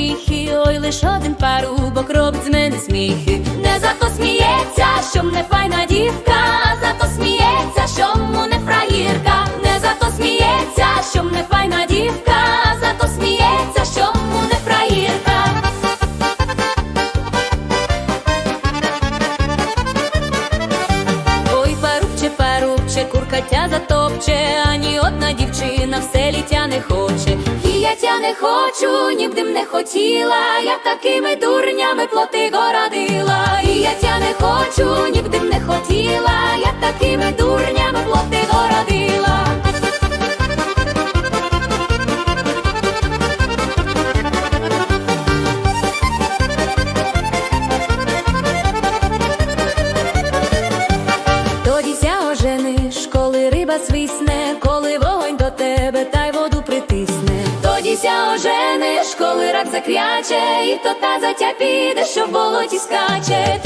низько ой, лиш один парубок робить з мене сміхи. Не зато сміється, що мене файна дівка, а зато сміється, що мене фраїрка. Не зато сміється, що мене файна дівка, а зато сміється, що мене фраїрка. Ой, парубче, парубче, куркатя затопче, ані одна дівчина в селі тя не хоче. І я не хочу, нігде б не хотіла, я такими дурнями плоти городила. І я тя не хочу, нігде б не хотіла, я такими дурнями плоти городила. Тоді ся ожениш, коли риба свисне, коли вогонь до тебе та й воду притисне. Тоді ся ожениш, коли рак закряче, і то та затя піде, що в болоті скаче.